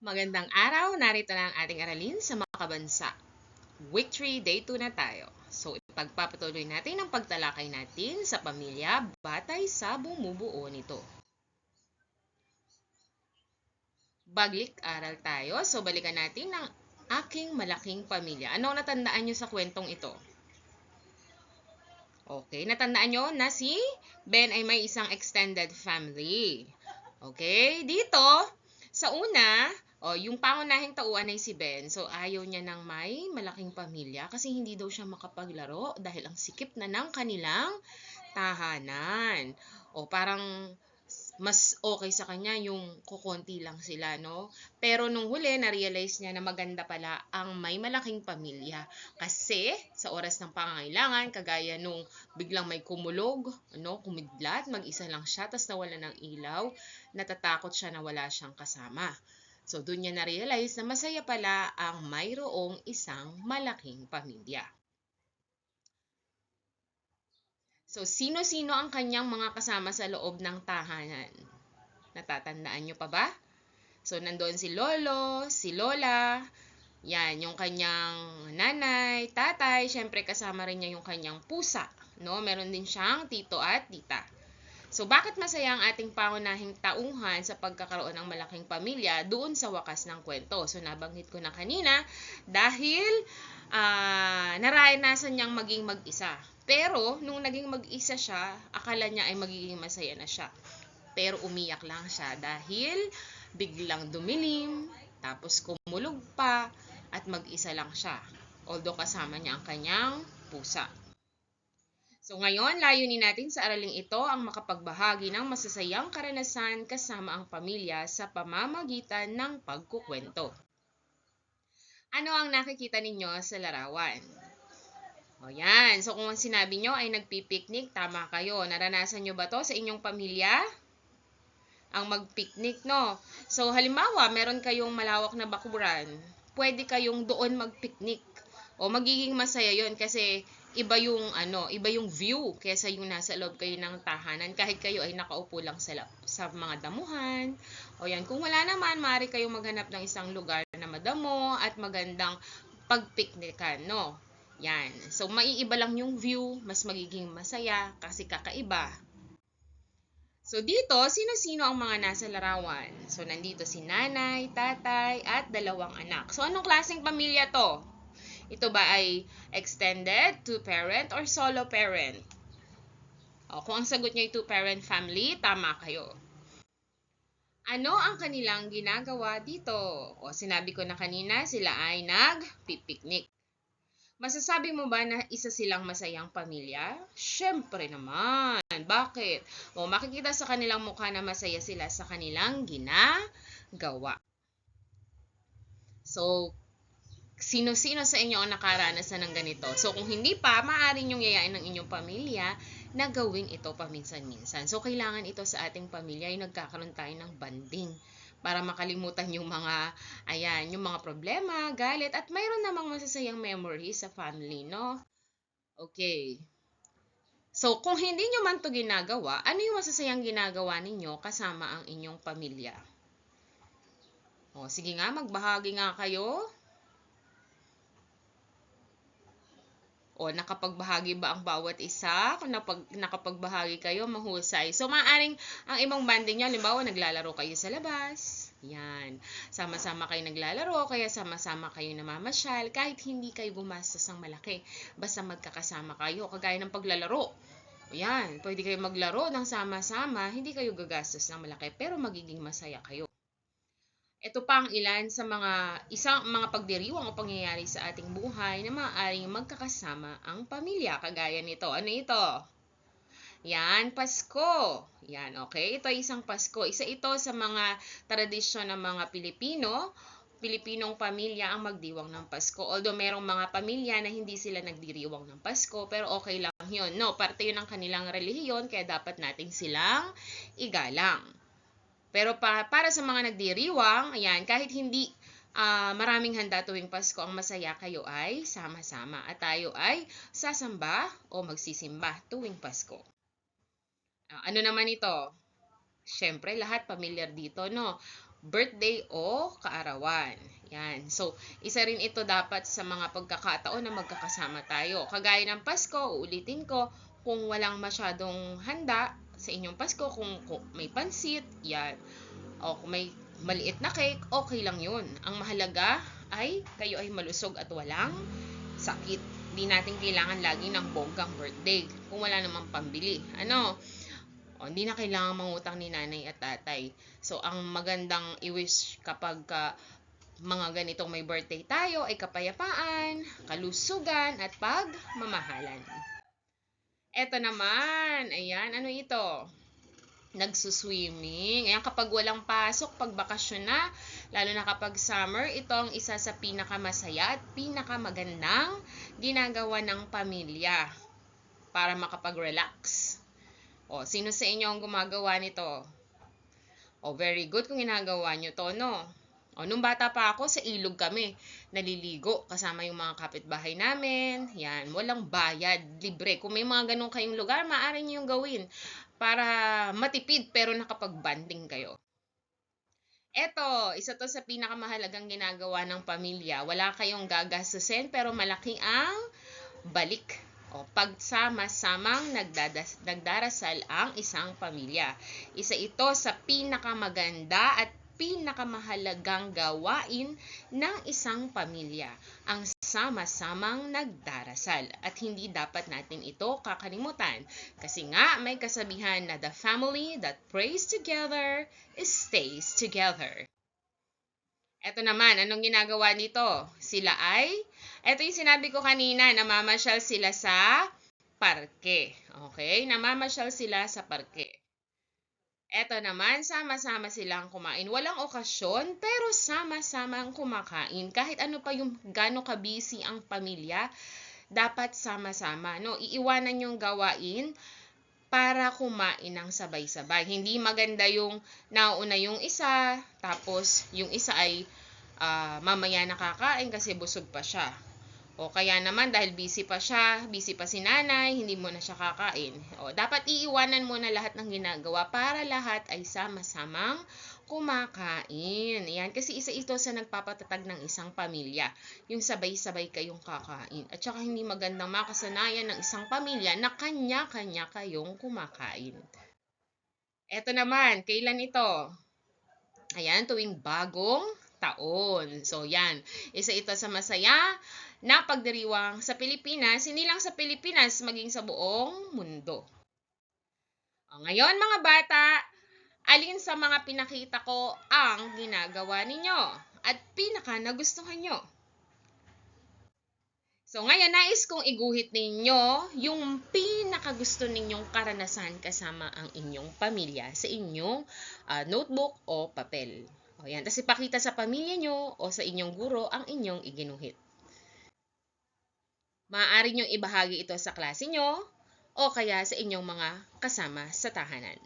Magandang araw, narito na ang ating aralin sa mga kabansa. Week 3, day 2 na tayo. So, ipagpapatuloy natin ang pagtalakay natin sa pamilya batay sa bumubuo nito. Baglik aral tayo, so balikan natin ang aking malaking pamilya. Ano ang natandaan nyo sa kwentong ito? Okay, natandaan nyo na si Ben ay may isang extended family. Okay, dito, sa una, oh, yung pangunahing tauan ay si Ben. So, ayaw niya ng may malaking pamilya kasi hindi daw siya makapaglaro dahil ang sikip na ng kanilang tahanan. O parang mas okay sa kanya yung kukonti lang sila, no? Pero nung huli, na-realize niya na maganda pala ang may malaking pamilya. Kasi sa oras ng pangangailangan, kagaya nung biglang may kumulog, ano, kumidlat, mag-isa lang siya, tapos nawala ng ilaw, natatakot siya na wala siyang kasama. So, doon niya na-realize na masaya pala ang mayroong isang malaking pamilya. So, sino-sino ang kanyang mga kasama sa loob ng tahanan? Natatandaan nyo pa ba? So, nandoon si Lolo, si Lola, yan, yung kanyang nanay, tatay, syempre kasama rin niya yung kanyang pusa, no? Meron din siyang tito at tita. So, bakit masaya ang ating pangunahing tauhan sa pagkakaroon ng malaking pamilya doon sa wakas ng kwento? So, nabanggit ko na kanina dahil uh, naranasan niyang maging mag-isa. Pero, nung naging mag-isa siya, akala niya ay magiging masaya na siya. Pero umiyak lang siya dahil biglang dumilim, tapos kumulog pa, at mag-isa lang siya. Although kasama niya ang kanyang pusa. So ngayon, layunin natin sa araling ito ang makapagbahagi ng masasayang karanasan kasama ang pamilya sa pamamagitan ng pagkukwento. Ano ang nakikita ninyo sa larawan? O yan, so kung sinabi nyo ay nagpipiknik, tama kayo. Naranasan nyo ba to sa inyong pamilya? Ang magpiknik, no? So halimbawa, meron kayong malawak na bakuran, pwede kayong doon magpiknik. O magiging masaya yon kasi iba yung ano, iba yung view kaysa yung nasa loob kayo ng tahanan kahit kayo ay nakaupo lang sa, sa mga damuhan. O yan, kung wala naman, maaari kayong maghanap ng isang lugar na madamo at magandang pagpiknikan, no? Yan. So, maiiba lang yung view, mas magiging masaya kasi kakaiba. So, dito, sino-sino ang mga nasa larawan? So, nandito si nanay, tatay, at dalawang anak. So, anong klaseng pamilya to? Ito ba ay extended, two-parent, or solo parent? O, kung ang sagot niya ay two-parent family, tama kayo. Ano ang kanilang ginagawa dito? O, sinabi ko na kanina, sila ay nag-picnic. Masasabi mo ba na isa silang masayang pamilya? Siyempre naman. Bakit? O, makikita sa kanilang mukha na masaya sila sa kanilang ginagawa. So, sino-sino sa inyo ang nakaranas na ng ganito. So, kung hindi pa, maaari nyong yayain ng inyong pamilya na gawin ito paminsan-minsan. So, kailangan ito sa ating pamilya ay nagkakaroon tayo ng banding para makalimutan yung mga, ayan, yung mga problema, galit, at mayroon namang masasayang memories sa family, no? Okay. So, kung hindi nyo man to ginagawa, ano yung masasayang ginagawa ninyo kasama ang inyong pamilya? O, sige nga, magbahagi nga kayo. O, nakapagbahagi ba ang bawat isa? Kung napag, nakapagbahagi kayo, mahusay. So, maaring ang imong banding nyo, halimbawa, naglalaro kayo sa labas. Yan. Sama-sama kayo naglalaro, kaya sama-sama kayo namamasyal, kahit hindi kayo gumastos ng malaki. Basta magkakasama kayo, kagaya ng paglalaro. Yan, pwede kayo maglaro ng sama-sama, hindi kayo gagastos ng malaki, pero magiging masaya kayo. Ito pa ang ilan sa mga isang mga pagdiriwang o pangyayari sa ating buhay na maaaring magkakasama ang pamilya kagaya nito. Ano ito? Yan, Pasko. Yan, okay? Ito ay isang Pasko. Isa ito sa mga tradisyon ng mga Pilipino. Pilipinong pamilya ang magdiwang ng Pasko. Although merong mga pamilya na hindi sila nagdiriwang ng Pasko, pero okay lang yun. No, parte yun ng kanilang relihiyon, kaya dapat nating silang igalang. Pero pa, para sa mga nagdiriwang, ayan, kahit hindi uh, maraming handa tuwing Pasko, ang masaya kayo ay sama-sama at tayo ay sasamba o magsisimba tuwing Pasko. Uh, ano naman ito? Siyempre, lahat familiar dito, no? birthday o kaarawan. Yan. So, isa rin ito dapat sa mga pagkakataon na magkakasama tayo. Kagaya ng Pasko, uulitin ko, kung walang masyadong handa sa inyong Pasko, kung, kung may pansit, yan. O kung may maliit na cake, okay lang yun. Ang mahalaga ay kayo ay malusog at walang sakit. Hindi natin kailangan lagi ng bonggang birthday kung wala namang pambili. Ano? O, hindi na kailangan mangutang ni nanay at tatay. So, ang magandang i-wish kapag ka mga ganitong may birthday tayo ay kapayapaan, kalusugan, at pagmamahalan. Eto naman, ayan, ano ito? Nagsuswimming. Ayan, kapag walang pasok, pag bakasyon na, lalo na kapag summer, ito ang isa sa pinakamasaya at pinakamagandang ginagawa ng pamilya para makapag-relax. O, sino sa inyo ang gumagawa nito? O, very good kung ginagawa nyo to, no? O, nung bata pa ako, sa ilog kami. Naliligo kasama yung mga kapitbahay namin. Yan, walang bayad, libre. Kung may mga ganun kayong lugar, maaari nyo yung gawin para matipid pero nakapag-banding kayo. Eto, isa to sa pinakamahalagang ginagawa ng pamilya. Wala kayong gagastusin pero malaki ang balik. O, pagsama-samang nagdadas, nagdarasal ang isang pamilya. Isa ito sa pinakamaganda at pinakamahalagang gawain ng isang pamilya, ang sama-samang nagdarasal. At hindi dapat natin ito kakalimutan. Kasi nga, may kasabihan na the family that prays together stays together. Ito naman, anong ginagawa nito? Sila ay, ito yung sinabi ko kanina, namamasyal sila sa parke. Okay? Namamasyal sila sa parke. Eto naman, sama-sama silang kumain. Walang okasyon, pero sama-sama ang kumakain. Kahit ano pa yung gano'ng kabisi ang pamilya, dapat sama-sama. No? Iiwanan yung gawain para kumain ng sabay-sabay. Hindi maganda yung nauna yung isa, tapos yung isa ay uh, mamaya nakakain kasi busog pa siya. O kaya naman dahil busy pa siya, busy pa si nanay, hindi mo na siya kakain. O dapat iiwanan mo na lahat ng ginagawa para lahat ay sama-samang kumakain. Yan, kasi isa ito sa nagpapatatag ng isang pamilya. Yung sabay-sabay kayong kakain. At saka hindi magandang makasanayan ng isang pamilya na kanya-kanya kayong kumakain. Eto naman, kailan ito? Ayan, tuwing bagong taon. So, yan. Isa ito sa masaya na pagdiriwang sa Pilipinas, hindi lang sa Pilipinas, maging sa buong mundo. O, ngayon, mga bata, alin sa mga pinakita ko ang ginagawa ninyo at pinaka nagustuhan nyo? So, ngayon, nais kong iguhit ninyo yung pinakagusto ninyong karanasan kasama ang inyong pamilya sa inyong uh, notebook o papel. O yan. Tapos ipakita sa pamilya nyo o sa inyong guro ang inyong iginuhit. Maaari nyo ibahagi ito sa klase nyo o kaya sa inyong mga kasama sa tahanan.